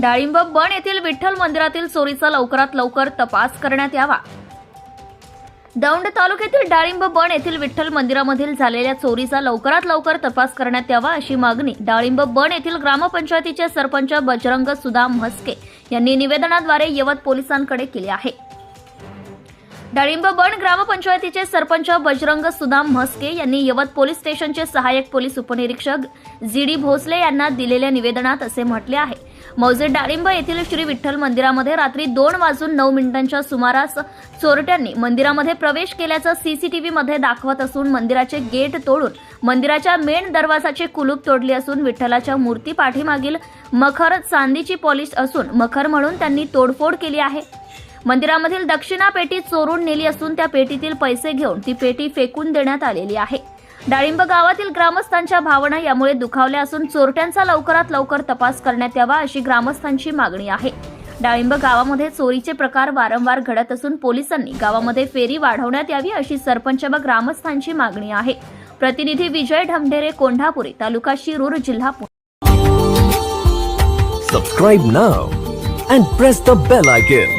डाळिंब बण येथील विठ्ठल मंदिरातील चोरीचा लवकरात लवकर तपास करण्यात यावा. दौंड तालुक्यातील डाळिंब बण येथील विठ्ठल मंदिरामधील झालेल्या चोरीचा लवकरात लवकर तपास करण्यात यावा अशी मागणी डाळिंब बण येथील ग्रामपंचायतीचे सरपंच बजरंग सुदाम म्हस्के यांनी निवेदनाद्वारे यवत पोलिसांकडे केली आहे. डाळिंब बन ग्रामपंचायतीचे सरपंच बजरंग सुदाम म्हस्के यांनी यवत पोलीस स्टेशनचे सहाय्यक पोलीस उपनिरीक्षक जी डी भोसले यांना दिलेल्या निवेदनात असे म्हटले आहे. मौजे डाळिंब येथील श्री विठ्ठल मंदिरामध्ये रात्री दोन वाजून नऊ मिनिटांच्या सुमारास चोरट्यांनी मंदिरामध्ये प्रवेश केल्याचं सीसीटीव्ही मध्ये दाखवत असून मंदिराचे गेट तोडून मंदिराच्या मेन दरवाजाचे कुलूप तोडले असून विठ्ठलाच्या मूर्ती पाठीमागील मखर चांदीची पॉलिश असून मखर म्हणून त्यांनी तोडफोड केली आहे. मंदिरामधील दक्षिणा पेटी चोरून नेली असून त्या पेटीतील पैसे घेऊन ती पेटी फेकून देण्यात आलेली आहे. डाळिंब गावातील ग्रामस्थांच्या भावना यामुळे दुखावल्या असून चोरट्यांचा लवकरात लवकर तपास करण्यात यावा अशी ग्रामस्थांची मागणी आहे. डाळिंब गावामध्ये चोरीचे प्रकार वारंवार घडत असून पोलिसांनी गावामध्ये फेरी वाढवण्यात यावी अशी सरपंच व ग्रामस्थांची मागणी आहे. प्रतिनिधी विजय ढमढेरे कोंढापुरी तालुका शिरूर जिल्हा subscribe now and press the bell icon.